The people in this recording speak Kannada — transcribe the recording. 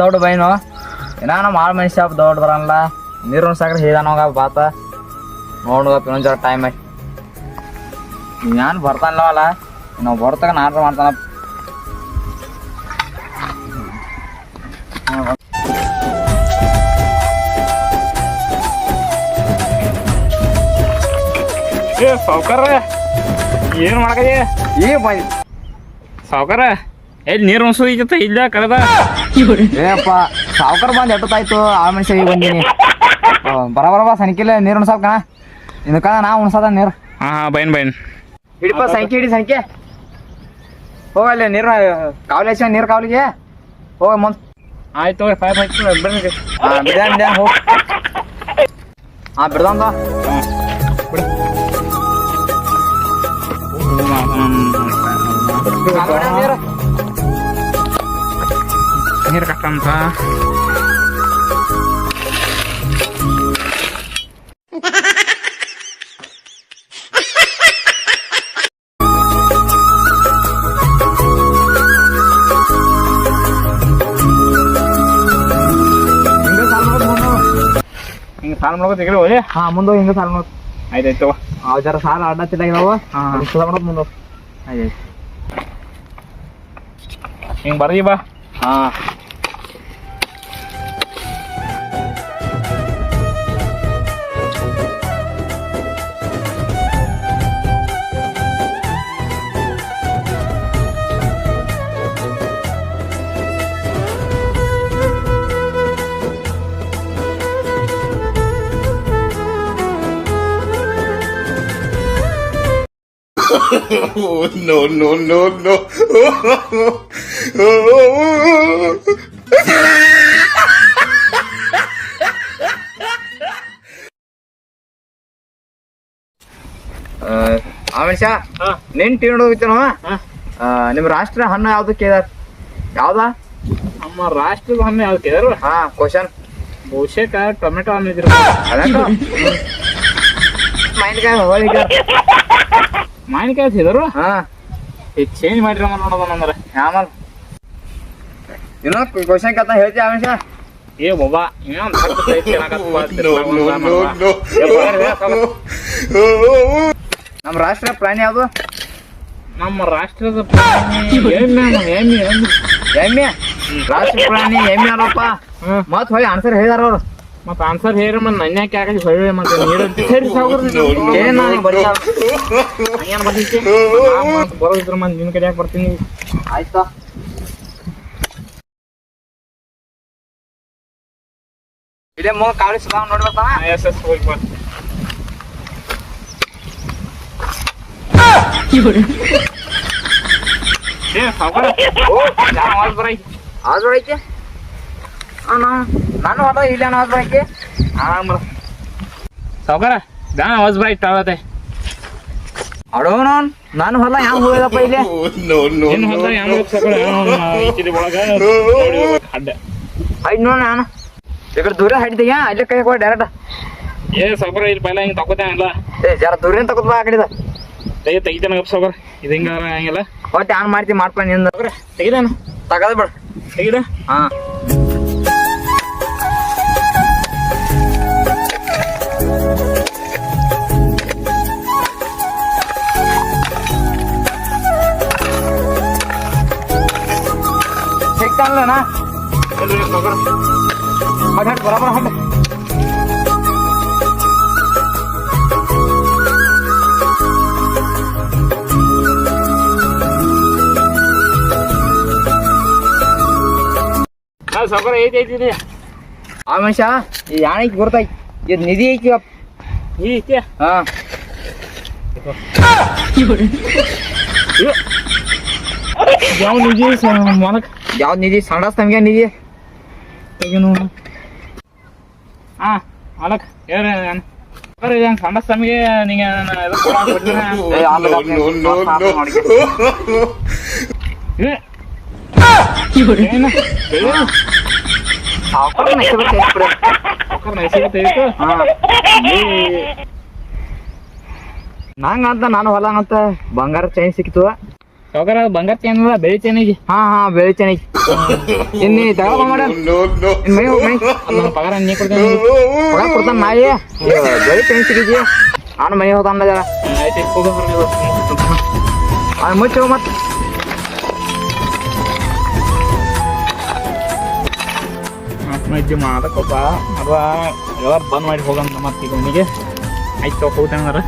ದೊಡ್ಡ ಬೈನು. ಏನ ನಮ್ಮ ಆಳ್ ಮನುಷ್ಯ ದೊಡ್ಡ ಬರಲ್ಲ. ನೀರು ಸಾಕ್ರೆ ಹೇಳನವಾಗ ಬಾತ. ನೋಡುವ ಇನ್ನೊಂದ್ ಜರ ಟೈಮ್ ಐತಿ ನಾನು ಬರ್ತಾನಲ್ಲ ನಾವು ಬರ್ತಾಗ ನಾನು ಮಾಡ್ತಾನ. ಏ ಸಾವ್ಕಾರ. ಏನ್ ಮಾಡಕ ಈ ಬೈ ಸಾವುಕಾರ. ಎಲ್ಲಿ ನೀರು ಉಣ್ಸೋದೈತೆ ಇಲ್ಲ ಕಳೆದ ಸಾವ್ಕಾರ ಬಂದ್ ಎಟ್ಟತಾಯ್ತು ಆ ಮನುಷ್ಯ ಈಗ ಬಂದೀನಿ. ಬರ ಬರ ಬಾ ಸನಿಕಿಲ್ಲ ನೀರು ಉಣ್ಸಾಕಣ ಇದಕ್ಕ ನಾ ಉಣ್ಸದ ನೀರು. ಹಾ ಹಾ ಬೈನ್ ಬೈನ್. ಹಿಡಿಪ ಸಂಖ್ಯೆ ಹಿಡಿ ಸಂಖ್ಯೆ ಹೋಗಲ್ಲ ನೀರು ಕಾವಲಿ ಹಚ್ಚ ನೀರು ಕಾವಲಿಗೆ. ಹೋಗ ಮುಂದ್ ಆಯ್ತು ಫೈವ್ ಹಾಕಿ ಹಾ ಬಿಡ್ಯಾನ್ ಹೋಗ್. ಹಾ ನೀರು. ನೀರು ಕಟ್ಟಂತ ಹಿಂಗ ಸಾಲ ಮುಂದೆ ಹಿಂಗೆ ಸಾಲ ಮಾಡ್ಕೊ ತೆಗಿರಿ ಹೋಗಿ ಹಾ ಮುಂದೆ ಹಿಂಗ ಸಾಲ ನೋಡ್ ಆಯ್ತಾಯ್ತು ಅವ್ ಜರ ಸಾಲ ಅಡ್ಡ ತಿಲ್ಲಾಗಿದಾವ ಹಾ. ಮಾಡೋದು ಮುಂದೆ ಆಯ್ತು ಹಿಂಗೆ ಬರ್ರಿ ಬಾ ಹಾ no, no, no, no. ಆ ಮನುಷ್ಯ ಹಾ. ನಿನ್ ಟಿ ನೋಡೋಗಿತ್ತೇನೋ ಹಾ. ನಿಮ್ ರಾಷ್ಟ್ರ ಹಣ್ಣು ಯಾವ್ದು ಕೇದಾರ್? ಯಾವ್ದಾ? ನಮ್ಮ ರಾಷ್ಟ್ರದ ಹಣ್ಣು ಯಾವ್ದು ಕೇದಾರ? ಹಾ ಕ್ವಶನ್ ಬಹುಶಃ ಟೊಮೆಟೊ ಹಣ್ಣು ಅದ ಅದೇನು ಮಾವಿನಕಾಯಿ ಹೋಳಿಗೆ ಮಾವಿನಕಾಯಿ ತಿಂದರು ಹಾ. ಈಗ ಚೇಂಜ್ ಮಾಡಿರ ನೋಡೋದ ಅಂದ್ರೆ ಆಮೇಲೆ ಇನ್ನೊಂದು ಕ್ವಶನ್ ಕತ್ತ ಹೇಳ್ತೀಯ ಆಮೇಶ ಏ ಬಾಬಾ ಇನ್ನೊಂದು ಹತ್ತು ಸೈಜ್. ನಮ್ಮ ರಾಷ್ಟ್ರೀಯ ಪ್ರಾಣಿ ಯಾವುದು? ನಮ್ಮ ರಾಷ್ಟ್ರದ ಪ್ರಾಣಿ ಎಮ್ಮೆ ಎಮ್ಮೆ ಎಮ್ಮೆ. ಎಮ್ಮೆ? ರಾಷ್ಟ್ರೀಯ ಪ್ರಾಣಿ ಎಮ್ಮೆ ಅಲ್ಲಪ್ಪ ಹ್ಮ್. ಮತ್ ಹೊಳಿ ಆನ್ಸರ್ ಹೇಳಿದಾರ ಅವ್ರು. ಮತ್ತೆ ಆನ್ಸರ್ ಹೇಳಿ ಮತ್ತೆ ನನ್ಯಾಕೆ ಆಗಲಿ ಹೊಳ್ಳಿ ಮತ್ತೆ ನೀರಂತ ಸರಿ ಸಾವ್ಕಾರ ಏನ್ ನಾನು ಬರೀ ಏನ್ ಬರ್ತೈತಿ ಬರೋದಿದ್ರ ಮತ್ತೆ ನಿನ್ ಕಡೆ ಯಾಕೆ ಬರ್ತೀನಿ ಆಯ್ತಾ ಇಲ್ಲೇ ಮೂಗ ಕಾವಲಿ ಸುಧಾಮ್ ನೋಡಿ ಬರ್ತಾನ ಎಸ್ ಎಸ್ ಹೋಗಿ ಬಾ ಏ ಸಾವ್ಕಾರ ಜಾಗ ಮಾಡ್ ಬರೈ ಆದ್ ಬರೈತಿ ನಾನು ಹೊಲ ಇಲ್ಲ ಆದ್ ಬರೈತಿ ಆರಾಮ್ ಸಾವ್ಕಾರ ಗಾನ ಆವಾಜ್ ನಾನು ನಾನು ಹೊಲ ಹ್ಯಾಂಗ ಹೋಗಪ್ಪ ಇಲ್ಲಿ. ಯಾವ ಒಳಗ. ಅಡ್ಡ. ಹೈಡ್ ನೋಡ್ ನಾನು ಈ ದೂರ ಹೈಡ್ತೀಯ ಅಲ್ಲೇ ಕೈ ಕೊಡ ಡೈರೆಕ್ಟ್ ಏ ಸಾವುಕಾರ ಇಲ್ಲಿ ಪೈಲ ಹಿಂಗೆ ತಗೋತಾನಲ್ಲ ಏ ಜರ ದೂರಿಂದ ತಗೋದ್ ಬಾ ಏ ತೆಗಿ ತೆಗಿತಾನ ಗಪ್ ಸಾವ್ಕಾರ. ಇದು ಹಿಂಗಾರ ಹಂಗಿಲ್ಲ. ಒಟ್ಟು ಹ್ಯಾಂಗ ಮಾಡ್ತಿ ಮಾಡ್ಪ ನಿಂದ. ತೆಗಿದಾನ ತಗದ್ ಬಿಡ. ತೆಗಿದ? ಹಾ. ಸಿಗ್ತಾನಲ್ಲಣ್ಣ ಎಲ್ರಿ ಸಾವ್ಕಾರ ಹಡ್ ಹಡ್ ಬರಾಬರ ಹಡ್ ಹಾ ಸಾವ್ಕಾರ ಐತಿ ಐತಿ ಇದೆ ಆ ಮನುಷ್ಯ ಈ ಯಾಣಕ್ಕೆ ಗುರ್ತೈತಿ ಇದು ನಿಧಿ ಐತಿ ಅಪ್ಪ. ಈ ಐತಿ ಹಾ ಯಾವ ನಿಜಿ ಮನಕ್ ಯಾವ್ದು ನಿಧಿ? ಸಂಡಾಸ್ ನಮ್ಗೆ ನಿಧಿ? ನಂಗಂತ ಹಾ ನಾನು. ಮಾಡ್ಕೆ. ಹೇಳಿ ನಂಗ ಹೊಲ ಅಂತ ಬಂಗಾರ ಚೈನ್ ಸಿಕ್ತು ಸಾವುಕಾರ ಬಂಗಾರ ಏನಲ್ಲ ಬೆಳಿ ಚೇನಿಗೆ ಹಾ ಹಾ ಬೆಳಿತೇನೆ ಇನ್ನಿ ತಗೊಳ ಮಾಡ. No, no, ಇನ್ ಮೈ ಹೋಗ್ ಮೈ. ನನ್ನ ಪಗಾರ ನೀ ಕೊಡ್ತೇನೆ. ಪಗಾರ ಕೊಡ್ತಾನ ನಾಯಿ. ಬೆಳಿತೇನೆ ಸಿಗಿದ್ಯ ಅವ್ನ ಮನೆ ಹೋದಾನ ಜರ ಆಯ್ತು ನೀವು ಅವ್ನ ಮುಚ್ಚು ಮತ್. ಇದ್ದು ಮಾಡಕ್ಕಪ್ಪ ಅದ ಎಲ್ಲ ಬಂದ್ ಮಾಡಿ ಹೋಗಂತ ಮತ್ತೆ ಈಗ ಅವನಿಗೆ. ಆಯ್ತು ಹೋಗ್ತೇನೆ